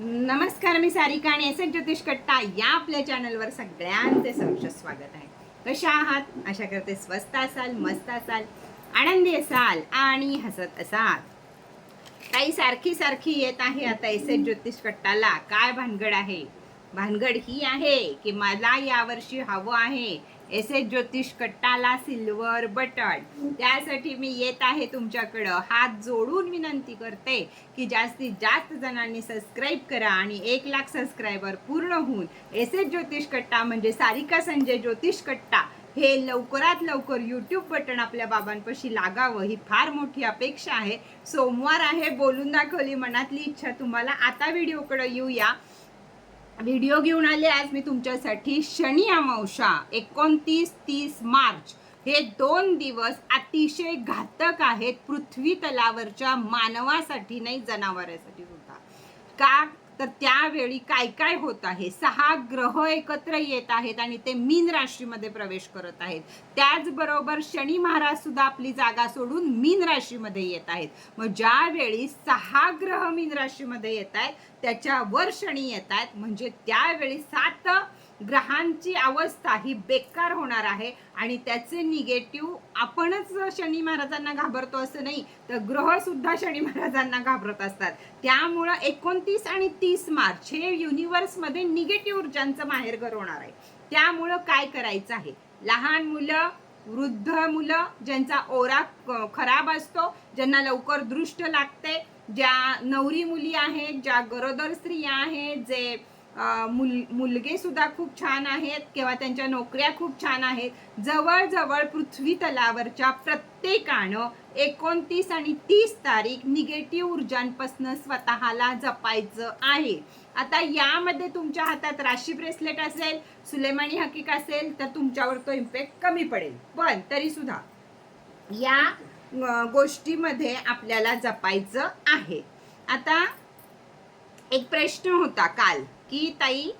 नमस्कार मी सारिका आणि S H ज्योतिष कट्टा या आपल्या चॅनलवर सगळ्यांचे सहर्ष स्वागत आहे. कशा आहात? आशा करते स्वस्त असाल मस्त असाल आनंदी असाल आणि हसत असाल. ताई सारखी सारखी येत आहे आता एस एच ज्योतिष कट्टाला. काय भानगड आहे? भानगड ही आहे की मला यावर्षी हवं आहे एस एस ज्योतिष कट्टाला सिल्वर बटन त्यासाठी मी येत आहे तुमच्याकडं. हात जोडून विनंती करते की जास्तीत जास्त जणांनी सबस्क्राईब करा आणि एक लाख सबस्क्रायबर पूर्ण होऊन एस एस ज्योतिष कट्टा म्हणजे सारिका संजय ज्योतिष कट्टा हे लवकरात लवकर यूट्यूब बटन आपल्या बाबांपाशी लागावं ही फार मोठी अपेक्षा आहे. सोमवार आहे बोलून दाखवली मनातली इच्छा. तुम्हाला आता व्हिडिओकडे येऊया. व्हिडिओ घेऊन आले आज मी तुमच्यासाठी शनी अमावशा एकोणतीस तीस मार्च. हे दोन दिवस अतिशय घातक आहेत पृथ्वी तलावरच्या मानवासाठी नाही जनावरांसाठी सुद्धा. का तर त्यावेळी काय काय होत आहे? सहा ग्रह एकत्र येत आहेत आणि ते मीन राशीमध्ये प्रवेश करत आहेत. त्याचबरोबर शनी महाराज सुद्धा आपली जागा सोडून मीन राशीमध्ये येत आहेत. मग ज्यावेळी सहा ग्रह मीन राशीमध्ये येत आहेत त्याच्यावर शनी येत आहेत. म्हणजे त्यावेळी सात ग्रहांची अवस्था ही बेकार होणार आहे आणि त्याचे निगेटिव्ह आपणच शनी महाराजांना घाबरतो असं नाही तर ग्रह सुद्धा शनी महाराजांना घाबरत असतात. त्यामुळं एकोणतीस आणि तीस मार्च हे युनिव्हर्समध्ये निगेटिव्ह ऊर्जांचं माहेरघर होणार आहे. त्यामुळं काय करायचं आहे? लहान मुलं वृद्ध मुलं ज्यांचा ओरा खराब असतो ज्यांना लवकर दृष्ट लागते ज्या नवरी मुली आहेत ज्या गरोदर स्त्रिया आहेत जे मुल मुलगे सुद्धा खूप छान आहेत किंवा त्यांच्या नोकऱ्या खूप छान आहेत. जवळजवळ पृथ्वी तलावरच्या प्रत्येकानं एकोणतीस आणि तीस तारीख निगेटिव्ह ऊर्जांपासून स्वतःला जपायचं आहे. आता यामध्ये तुमच्या हातात राशी ब्रेसलेट असेल सुलेमानी हकीक असेल तर तुमच्यावर तो इम्पॅक्ट कमी पडेल. पण तरी सुद्धा या गोष्टीमध्ये आपल्याला जपायचं आहे. आता एक प्रश्न होता काल. की ताई?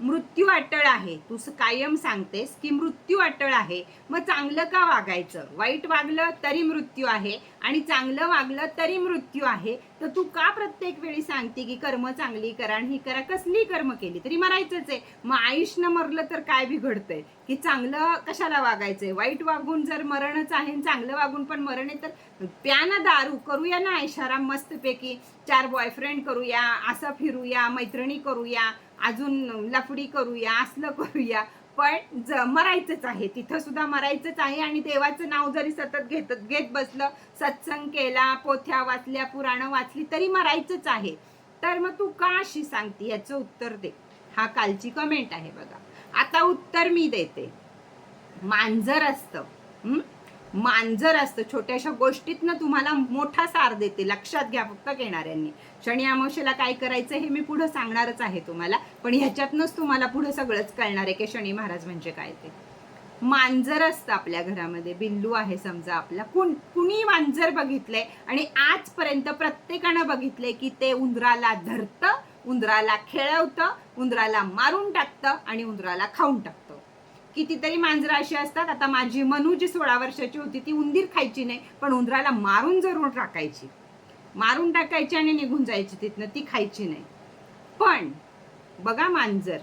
मृत्यू अटळ आहे. तू कायम सांगतेस की मृत्यू अटळ आहे. मग चांगलं का वागायचं? वाईट वागलं तरी मृत्यू आहे आणि चांगलं वागलं तरी मृत्यू आहे. तर तू का प्रत्येक वेळी सांगते की कर्म चांगली करा आणि ही करा? कसली कर्म केली? तरी मरायचंच आहे. मग आयुष्य मरलं तर काय बिघडतंय? की चांगलं कशाला वागायचंय? वाईट वागून जर मरणच आहे आणि चांगलं वागून पण मरण आहे तर प्या ना दारू करूया ना ऐशाराम मस्तपैकी. चार बॉयफ्रेंड करूया असं फिरूया मैत्रिणी करूया. अजून लफडी करूया असलं करूया. पण ज मरायचंच आहे. तिथं सुद्धा मरायचंच आहे आणि देवाचं नाव जरी सतत घेत घेत बसलं सत्संग केला पोथ्या वाचल्या पुराणं वाचली तरी मरायचंच आहे. तर मग तू का अशी सांगते? याचं उत्तर दे. हा कालची कमेंट आहे बघा. आता उत्तर मी देते. मांजर असतं. मांजर असतं छोट्याशा गोष्टीतनं तुम्हाला मोठा सार देते. लक्षात घ्या फक्त घेणाऱ्यांनी शनी अमावस्येला काय करायचं हे मी पुढं सांगणारच आहे तुम्हाला. पण ह्याच्यातनंच तुम्हाला पुढं सगळंच कळणार आहे की शनी महाराज म्हणजे काय ते. मांजर असतं आपल्या घरामध्ये. बिल्लू आहे समजा आपला. कुण कुणी मांजर बघितलंय आणि आजपर्यंत प्रत्येकानं बघितलंय की ते उंदराला धरतं उंदराला खेळवतं उंदराला मारून टाकतं आणि उंदराला खाऊन टाकतं. कितीतरी मांजरं अशी असतात. आता माझी मनू जी सोळा वर्षाची होती ती उंदीर खायची नाही पण उंदराला मारून जरूर टाकायची. मारून टाकायची आणि निघून जायची तिथनं ती खायची नाही. पण बघा मांजर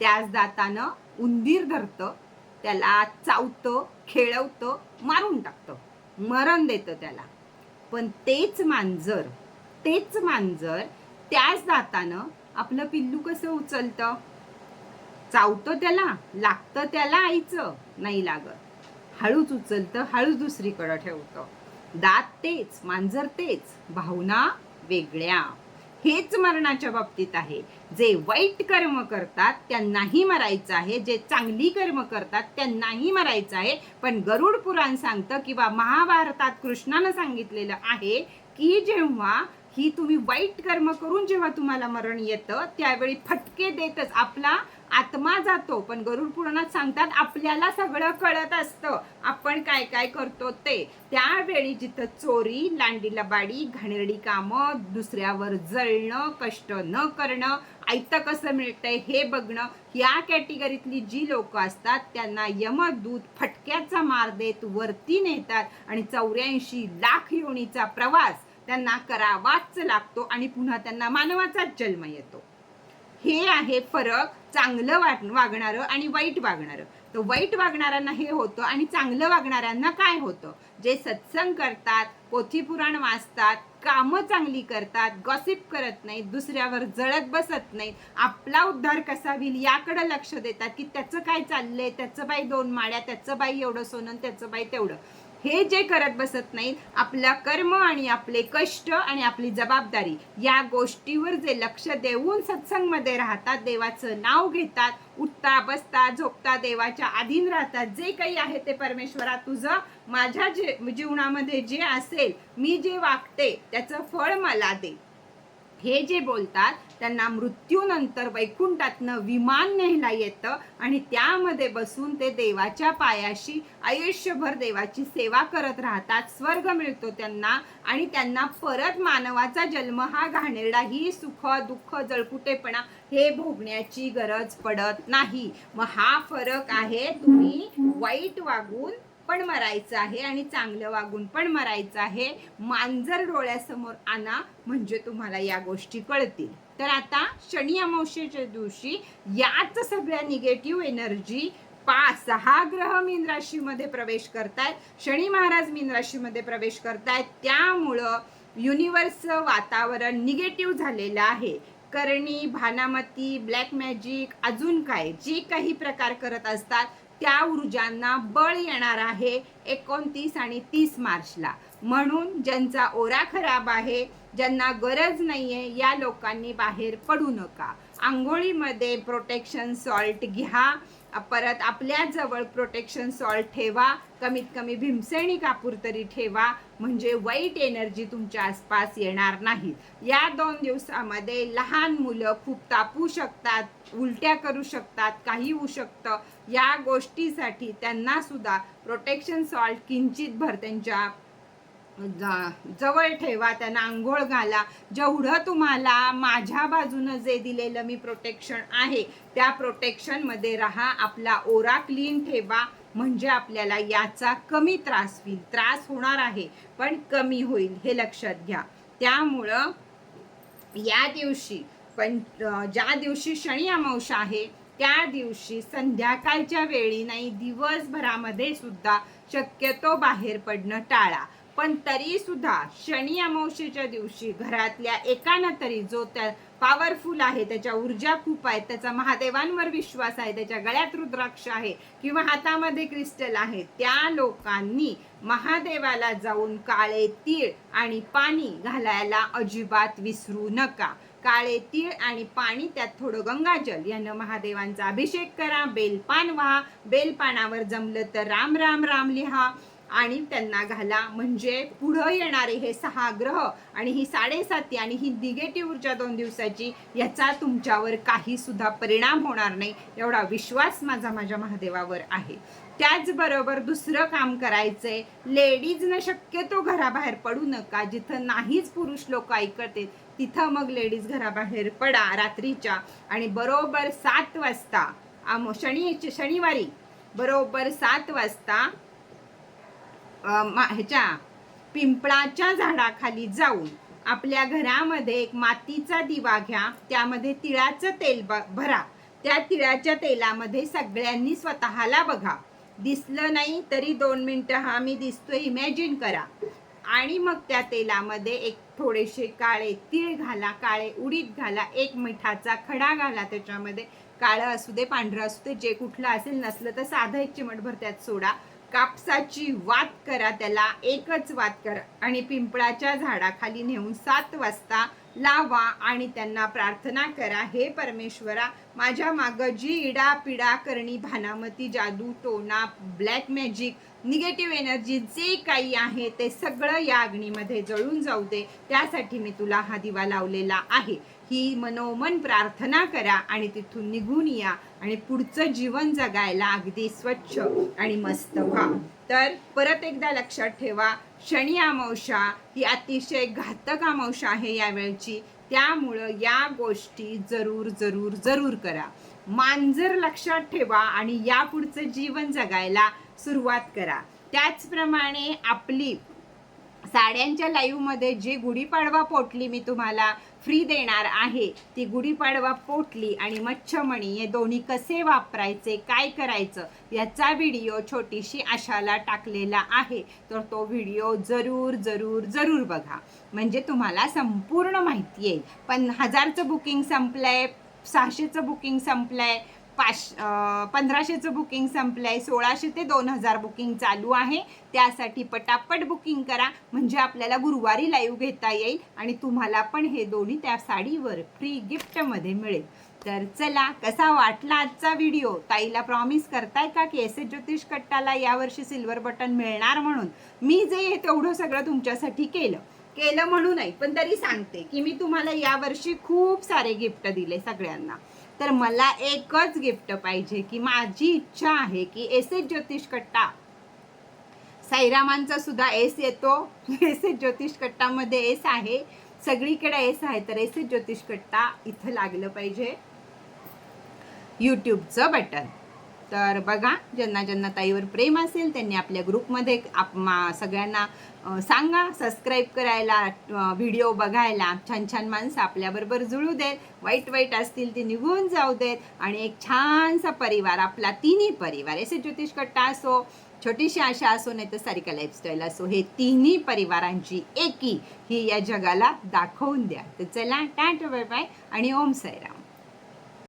त्याच दातानं उंदीर धरतं त्याला चावतं खेळवतं मारून टाकतं. मरण देतं त्याला. पण तेच मांजर तेच मांजर त्याच दातानं आपलं पिल्लू कसं उचलतं? चावतं त्याला लागतं त्याला आईचं नाही लागत. हळूच उचलतं हळूच दुसरीकडं ठेवतं. दात तेच मांजर तेच भावना वेगळ्या. हेच मरणाच्या बाबतीत आहे. जे वाईट कर्म करतात त्यांनाही मरायचं आहे. जे चांगली कर्म करतात त्यांनाही मरायचं आहे. पण गरुड पुराण सांगतं किंवा महाभारतात कृष्णानं सांगितलेलं आहे की जेव्हा ही तुम्ही वाईट कर्म करून जेव्हा तुम्हाला मरण येतं त्यावेळी फटके देतच. आपला आत्मा जातो पण गरुड पुराणात सांगतात आपल्याला सगळं कळत असतं. आपण काय काय करतो ते. त्यावेळी जिथं चोरी लांडी लबाडी घाणेरडी कामं दुसऱ्यावर जळणं कष्ट न करणं आयतं कसं मिळतंय हे बघणं या कॅटेगरीतली जी लोक असतात त्यांना यमदूत फटक्याचा मार देत वरती नेतात आणि चौऱ्याऐंशी लाख योनीचा प्रवास त्यांना करावाच लागतो आणि पुन्हा त्यांना मानवाचाच जन्म येतो. हे आहे फरक. चांगलं वाट वागणारं आणि वाईट वागणारं. तर वाईट वागणाऱ्यांना हे होतं आणि चांगलं वागणाऱ्यांना काय होतं? जे सत्संग करतात पोथीपुराण वाचतात कामं चांगली करतात गॉसिप करत नाहीत दुसऱ्यावर जळत बसत नाहीत आपला उद्धार कसा होईल याकडं लक्ष देतात की त्याचं काय चाललंय त्याचं बाई दोन माळ्या त्याचं बाई एवढं सोनं त्याचं बाई तेवढं. हे जे करत बसत नाहीत आपलं कर्म आणि आपले कष्ट आणि आपली जबाबदारी या गोष्टीवर जे लक्ष देऊन सत्संगमध्ये राहतात देवाचं नाव घेतात उठता बसता झोपता देवाच्या अधीन राहतात जे काही आहे ते परमेश्वरा तुझं माझ्या जे जीवनामध्ये जे असेल मी जे वागते त्याचं फळ मला दे. हे जे बोलतात त्यांना मृत्यूनंतर वैकुंठातनं विमान न्यायला येतं आणि त्यामध्ये बसून ते देवाच्या पायाशी आयुष्यभर देवाची सेवा करत राहतात स्वर्ग मिळतो त्यांना आणि त्यांना परत मानवाचा जन्म हा घाणेरडा ही सुख दुःख जळकुटेपणा हे भोगण्याची गरज पडत नाही. मग हा फरक आहे तुम्ही वाईट वागून पण मरायचं आहे आणि चांगलं वागून पण मरायचं आहे. मांजर डोळ्यासमोर आणा म्हणजे तुम्हाला या गोष्टी कळतील. तर आता शनी अमावस्येच्या दिवशी याच सगळ्या निगेटिव्ह एनर्जी पाच सहा ग्रह मीन राशीमध्ये प्रवेश करतायत. शनी महाराज मीन राशीमध्ये प्रवेश करतायत. त्यामुळं युनिव्हर्स वातावरण निगेटिव्ह झालेलं आहे. करणी भानामती ब्लॅक मॅजिक अजून काय? जे काही प्रकार करत असतात त्या ऊर्जांना बळ येणार आहे एकोणतीस आणि तीस मार्चला. म्हणून ज्यांचा ओरा खराब आहे ज्यांना गरज नाहीये या लोकांनी बाहेर पडू नका. आंघोळीमध्ये प्रोटेक्शन सॉल्ट घ्या. परत आपल्या जवळ प्रोटेक्शन सॉल्ट ठेवा कमीत कमी भीमसेणी कापूर तरी ठेवा म्हणजे वाईट एनर्जी तुमच्या आसपास येणार नाही. या दोन दिवसामध्ये लहान मुलं खूप तापू शकतात उलट्या करू शकतात काही होऊ शकतं. या गोष्टीसाठी त्यांना सुद्धा प्रोटेक्शन सॉल्ट किंचित भर त्यांच्या जवळ ठेवा त्यांना आंघोळ घाला. जेवढं तुम्हाला माझ्या बाजूनं जे दिलेलं मी प्रोटेक्शन आहे त्या प्रोटेक्शनमध्ये राहा आपला ओरा क्लीन ठेवा. म्हणजे आपल्याला याचा कमी त्रास होईल. त्रास होणार आहे पण कमी होईल हे लक्षात घ्या. त्यामुळं या दिवशी पण ज्या दिवशी शनी अमावस्या आहे त्या दिवशी संध्याकाळच्या वेळी नाही दिवसभरामध्ये सुद्धा शक्यतो बाहेर पडणं टाळा. पण तरी सुद्धा शनी अमावशेच्या दिवशी घरातल्या एकानं तरी जो त्या पॉवरफुल आहे त्याच्या ऊर्जा खूप आहेत त्याचा महादेवांवर विश्वास आहे त्याच्या गळ्यात रुद्राक्ष आहे किंवा हातामध्ये क्रिस्टल आहे त्या लोकांनी महादेवाला जाऊन काळे तीळ आणि पाणी घालायला अजिबात विसरू नका. काळे तीळ आणि पाणी त्यात थोडं गंगाजल यानं महादेवांचा अभिषेक करा बेलपान व्हा बेलपानावर जमलं तर राम राम राम लिहा. आणि त्यांना घाला. म्हणजे पुढं येणारे हे सहा ग्रह आणि ही साडेसाती आणि ही निगेटिव्ह ऊर्जा दोन दिवसाची याचा तुमच्यावर काही सुद्धा परिणाम होणार नाही एवढा विश्वास माझा माझ्या महादेवावर आहे. त्याचबरोबर दुसरं काम करायचंय लेडीजनं शक्यतो घराबाहेर पडू नका. जिथं नाहीच पुरुष लोक ऐकते तिथं मग लेडीज घराबाहेर पडा रात्रीच्या. आणि बरोबर सात वाजता आम शनी शनिवारी बरोबर सात वाजता मा- ह्याच्या पिंपळाच्या झाडाखाली जाऊन आपल्या घरामध्ये एक मातीचा दिवा घ्या त्यामध्ये तिळाचं तेल ब- भरा. त्या तिळाच्या तेलामध्ये सगळ्यांनी स्वतःला बघा. दिसलं नाही तरी दोन मिनटं हा मी दिसतोय इमॅजिन करा. आणि मग त्या तेलामध्ये एक थोडेसे काळे तीळ घाला काळे उडीद घाला एक मिठाचा खडा घाला त्याच्यामध्ये. काळं असू दे पांढरं असू दे जे कुठलं असेल नसलं तर साधं एक चिमटभर त्यात सोडा. कापसाची वात करा त्याला एकच वात करा. आणि पिंपळाच्या झाडाखाली नेऊन सात वाजता लावा आणि त्यांना प्रार्थना करा हे परमेश्वरा माझ्या मागं जी इडा पिडा करणी भानामती जादू टोना ब्लॅक मॅजिक निगेटिव्ह एनर्जी जे काही आहे ते सगळं या अग्नीमध्ये जळून जाऊ दे. त्यासाठी मी तुला हा दिवा लावलेला आहे. ही मनोमन प्रार्थना करा आणि तिथून निघून या आणि पुढचं जीवन जगायला अगदी स्वच्छ आणि मस्त व्हा. तर परत एकदा लक्षात ठेवा शनी अमावशा ही अतिशय घातक अमावशा आहे यावेळची त्यामुळं या गोष्टी जरूर जरूर जरूर करा. मांजर लक्षात ठेवा आणि यापुढचं जीवन जगायला सुरुवात करा. त्याचप्रमाणे आपली साड्यांच्या लाईव्हमध्ये जी गुढीपाडवा पोटली मी तुम्हाला फ्री देणार आहे ती गुढीपाडवा पोटली आणि मच्छमणी हे दोन्ही कसे वापरायचे काय करायचं याचा व्हिडिओ छोटीशी आशाला टाकलेला आहे. तर तो व्हिडिओ जरूर जरूर जरूर बघा. म्हणजे तुम्हाला संपूर्ण माहिती येईल. पण हजारचं बुकिंग संपलं आहे सहाशेचं बुकिंग संपलं आहे पाश पंधराशेचं बुकिंग संपलं आहे सोळाशे ते दोन हजार बुकिंग चालू आहे. त्यासाठी पटापट बुकिंग करा. म्हणजे आपल्याला गुरुवारी लाईव्ह घेता येईल आणि तुम्हाला पण हे दोन्ही त्या साडीवर फ्री गिफ्टमध्ये मिळेल. तर चला कसा वाटला आजचा व्हिडिओ ताईला प्रॉमिस करताय का की एस एस ज्योतिष कट्टाला यावर्षी सिल्वर बटन मिळणार म्हणून? मी जे हे तेवढं सगळं तुमच्यासाठी केलं. केलं म्हणून नाही पण तरी सांगते की मी तुम्हाला यावर्षी खूप सारे गिफ्ट दिले सगळ्यांना. तर मला एकच गिफ्ट पाहिजे की माझी इच्छा आहे की एस एस ज्योतिष कट्टा. साईरामांचा सुद्धा एस येतो. एस एस ज्योतिष कट्टामध्ये एस आहे. सगळीकडे एस आहे तर एस एस ज्योतिष कट्टा इथं लागलं पाहिजे. यूट्यूबचं बटन. तर बघा ज्यांना ज्यांना ताईवर प्रेम असेल त्यांनी आपल्या ग्रुपमध्ये आप मा सगळ्यांना सांगा सबस्क्राईब करायला व्हिडिओ बघायला. छान छान माणसं आपल्याबरोबर जुळू देत वाईट वाईट असतील ते निघून जाऊ देत. आणि एक छानसा परिवार आपला तिन्ही परिवार असे ज्योतिष कट्टा असो छोटीशी आशा असो नाही तर सारिका लाईफस्टाईल असो हे तिन्ही परिवारांची एकी ही या जगाला दाखवून द्या. तर चला टाटा बाय बाय आणि ओम साईराम.